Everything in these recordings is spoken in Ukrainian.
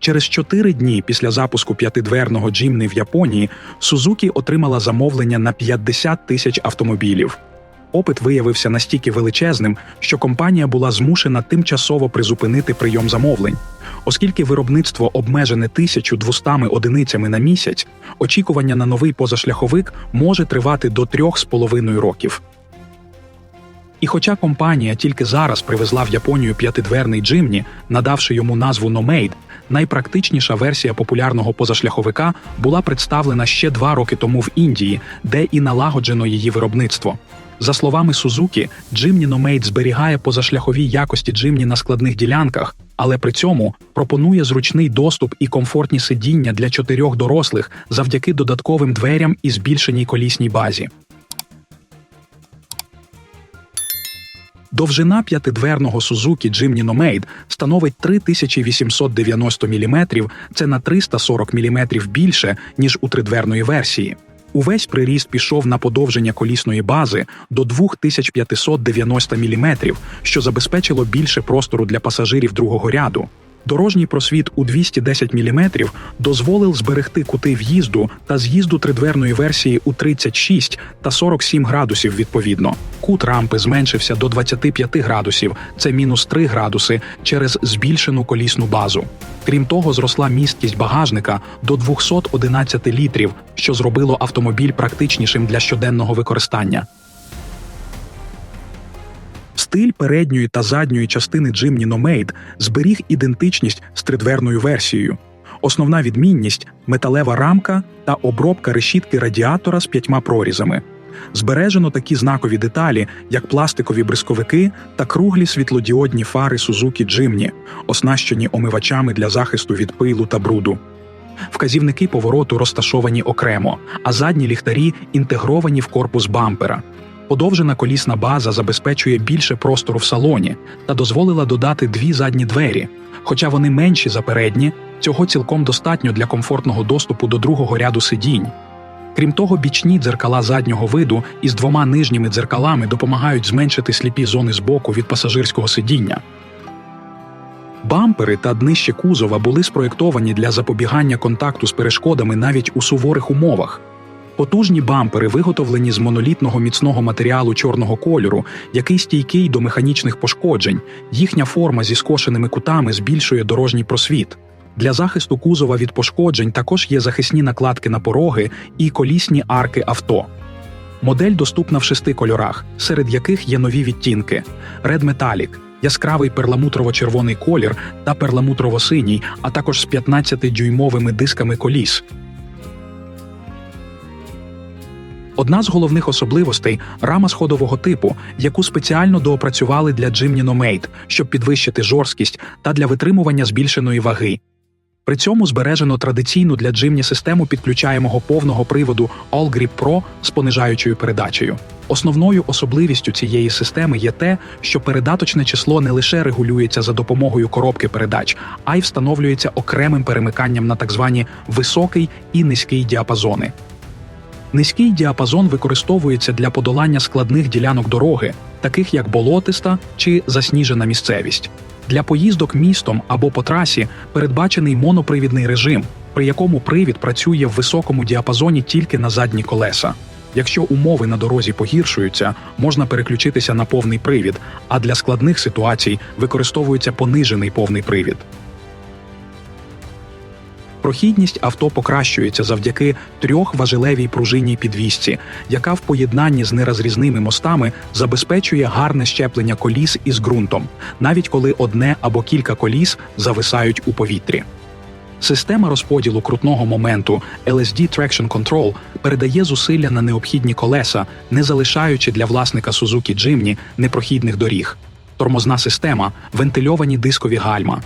Через чотири дні після запуску п'ятидверного Джімни в Японії Сузукі отримала замовлення на 50 тисяч автомобілів. Опит виявився настільки величезним, що компанія була змушена тимчасово призупинити прийом замовлень. Оскільки виробництво обмежене 1200 одиницями на місяць, очікування на новий позашляховик може тривати до трьох з половиною років. І хоча компанія тільки зараз привезла в Японію п'ятидверний Джимні, надавши йому назву Nomade, найпрактичніша версія популярного позашляховика була представлена ще два роки тому в Індії, де і налагоджено її виробництво. За словами Сузукі, Джимні Nomade зберігає позашляхові якості Джимні на складних ділянках, але при цьому пропонує зручний доступ і комфортні сидіння для чотирьох дорослих завдяки додатковим дверям і збільшеній колісній базі. Довжина п'ятидверного Suzuki Jimny Nomade становить 3890 мм, це на 340 мм більше, ніж у тридверної версії. Увесь приріст пішов на подовження колісної бази до 2590 мм, що забезпечило більше простору для пасажирів другого ряду. Дорожній просвіт у 210 мм дозволив зберегти кути в'їзду та з'їзду тридверної версії у 36 та 47 градусів відповідно. Кут рампи зменшився до 25 градусів, це мінус 3 градуси через збільшену колісну базу. Крім того, зросла місткість багажника до 211 літрів, що зробило автомобіль практичнішим для щоденного використання. Стиль передньої та задньої частини Jimny Nomade зберіг ідентичність з тридверною версією. Основна відмінність металева рамка та обробка решітки радіатора з п'ятьма прорізами. Збережено такі знакові деталі, як пластикові бризковики та круглі світлодіодні фари Suzuki Jimny, оснащені омивачами для захисту від пилу та бруду. Вказівники повороту розташовані окремо, а задні ліхтарі інтегровані в корпус бампера. Подовжена колісна база забезпечує більше простору в салоні та дозволила додати дві задні двері. Хоча вони менші за передні, цього цілком достатньо для комфортного доступу до другого ряду сидінь. Крім того, бічні дзеркала заднього виду із двома нижніми дзеркалами допомагають зменшити сліпі зони збоку від пасажирського сидіння. Бампери та днище кузова були спроєктовані для запобігання контакту з перешкодами навіть у суворих умовах. Потужні бампери виготовлені з монолітного міцного матеріалу чорного кольору, який стійкий до механічних пошкоджень. Їхня форма зі скошеними кутами збільшує дорожній просвіт. Для захисту кузова від пошкоджень також є захисні накладки на пороги і колісні арки авто. Модель доступна в шести кольорах, серед яких є нові відтінки: Red Metallic, яскравий перламутрово-червоний колір та перламутрово-синій, а також з 15-дюймовими дисками коліс. Одна з головних особливостей рама сходового типу, яку спеціально доопрацювали для Jimny Nomade, щоб підвищити жорсткість та для витримування збільшеної ваги. При цьому збережено традиційну для Jimny систему підключаємого повного приводу All Grip Pro з понижаючою передачею. Основною особливістю цієї системи є те, що передаточне число не лише регулюється за допомогою коробки передач, а й встановлюється окремим перемиканням на так звані високий і низький діапазони. Низький діапазон використовується для подолання складних ділянок дороги, таких як болотиста чи засніжена місцевість. Для поїздок містом або по трасі передбачений монопривідний режим, при якому привід працює в високому діапазоні тільки на задні колеса. Якщо умови на дорозі погіршуються, можна переключитися на повний привід, а для складних ситуацій використовується понижений повний привід. Прохідність авто покращується завдяки трьохважелевій пружинній підвісці, яка в поєднанні з нерозрізними мостами забезпечує гарне щеплення коліс із ґрунтом, навіть коли одне або кілька коліс зависають у повітрі. Система розподілу крутного моменту LSD Traction Control передає зусилля на необхідні колеса, не залишаючи для власника Suzuki Jimny непрохідних доріг. Тормозна система, вентильовані дискові гальма,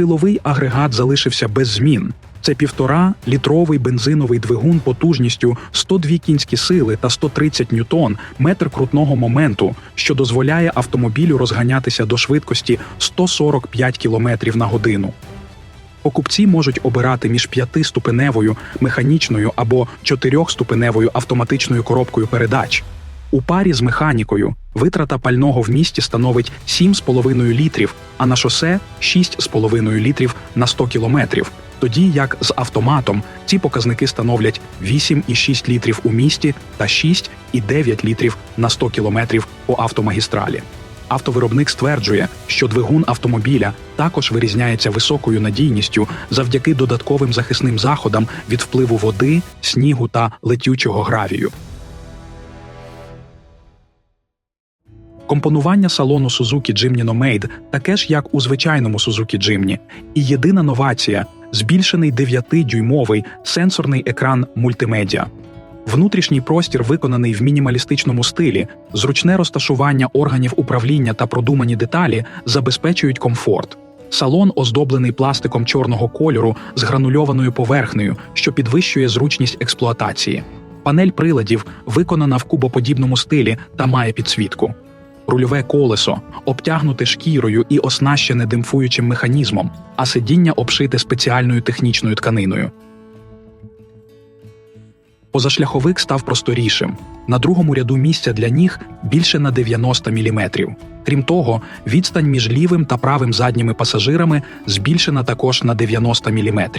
Силовий агрегат залишився без змін. Це півтора літровий бензиновий двигун потужністю 102 кінські сили та 130 ньютон, метр крутного моменту, що дозволяє автомобілю розганятися до швидкості 145 км на годину. Покупці можуть обирати між п'ятиступеневою механічною або чотирьохступеневою автоматичною коробкою передач. У парі з механікою Витрата пального в місті становить 7,5 літрів, а на шосе 6,5 літрів на 100 кілометрів. Тоді як з автоматом ці показники становлять 8,6 літрів у місті та 6,9 літрів на 100 кілометрів по автомагістралі. Автовиробник стверджує, що двигун автомобіля також вирізняється високою надійністю завдяки додатковим захисним заходам від впливу води, снігу та летючого гравію. Компонування салону Suzuki Jimny Nomade таке ж, як у звичайному Suzuki Jimny. І єдина новація збільшений 9-дюймовий сенсорний екран мультимедіа. Внутрішній простір виконаний в мінімалістичному стилі, зручне розташування органів управління та продумані деталі забезпечують комфорт. Салон оздоблений пластиком чорного кольору з гранульованою поверхнею, що підвищує зручність експлуатації. Панель приладів виконана в кубоподібному стилі та має підсвітку. Рульове колесо обтягнуте шкірою і оснащене димфуючим механізмом, а сидіння обшите спеціальною технічною тканиною. Позашляховик став просторішим. На другому ряду місця для ніг більше на 90 мм. Крім того, відстань між лівим та правим задніми пасажирами збільшена також на 90 мм.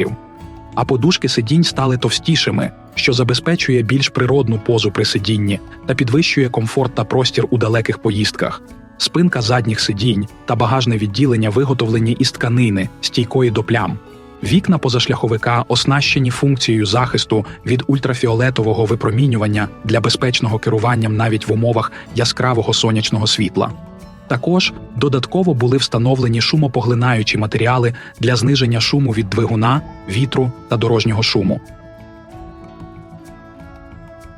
А подушки сидінь стали товстішими, що забезпечує більш природну позу при сидінні та підвищує комфорт та простір у далеких поїздках. Спинка задніх сидінь та багажне відділення виготовлені із тканини, стійкої до плям. Вікна позашляховика оснащені функцією захисту від ультрафіолетового випромінювання для безпечного керування навіть в умовах яскравого сонячного світла. Також додатково були встановлені шумопоглинаючі матеріали для зниження шуму від двигуна, вітру та дорожнього шуму.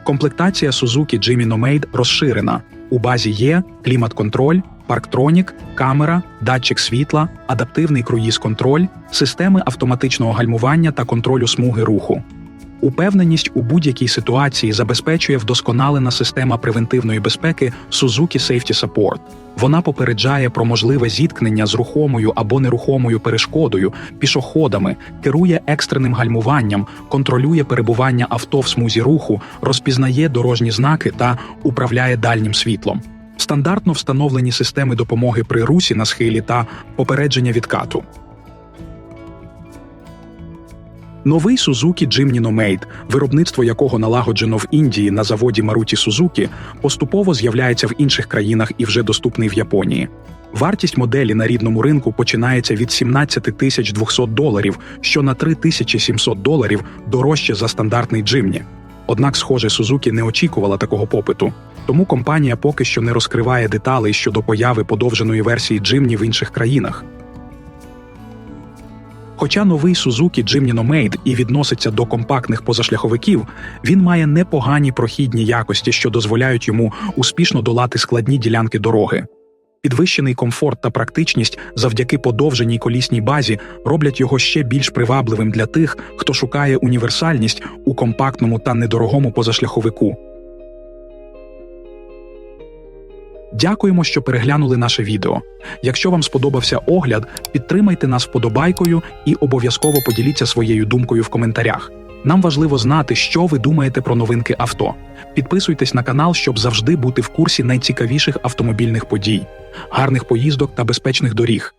Комплектація Suzuki Jimmy Nomade розширена. У базі є клімат-контроль, парктронік, камера, датчик світла, адаптивний круїз-контроль, системи автоматичного гальмування та контролю смуги руху. Упевненість у будь-якій ситуації забезпечує вдосконалена система превентивної безпеки Suzuki Safety Support. Вона попереджає про можливе зіткнення з рухомою або нерухомою перешкодою, пішоходами, керує екстреним гальмуванням, контролює перебування авто в смузі руху, розпізнає дорожні знаки та управляє дальнім світлом. Стандартно встановлені системи допомоги при русі на схилі та попередження відкату. Новий Suzuki Jimny Nomade, виробництво якого налагоджено в Індії на заводі Maruti Suzuki, поступово з'являється в інших країнах і вже доступний в Японії. Вартість моделі на рідному ринку починається від 17 тисяч 200 доларів, що на 3700 доларів дорожче за стандартний Jimny. Однак, схоже, Suzuki не очікувала такого попиту, тому компанія поки що не розкриває деталей щодо появи подовженої версії Jimny в інших країнах. Хоча новий Suzuki Jimny Nomade і відноситься до компактних позашляховиків, він має непогані прохідні якості, що дозволяють йому успішно долати складні ділянки дороги. Підвищений комфорт та практичність завдяки подовженій колісній базі роблять його ще більш привабливим для тих, хто шукає універсальність у компактному та недорогому позашляховику. Дякуємо, що переглянули наше відео. Якщо вам сподобався огляд, підтримайте нас вподобайкою і обов'язково поділіться своєю думкою в коментарях. Нам важливо знати, що ви думаєте про новинки авто. Підписуйтесь на канал, щоб завжди бути в курсі найцікавіших автомобільних подій, гарних поїздок та безпечних доріг.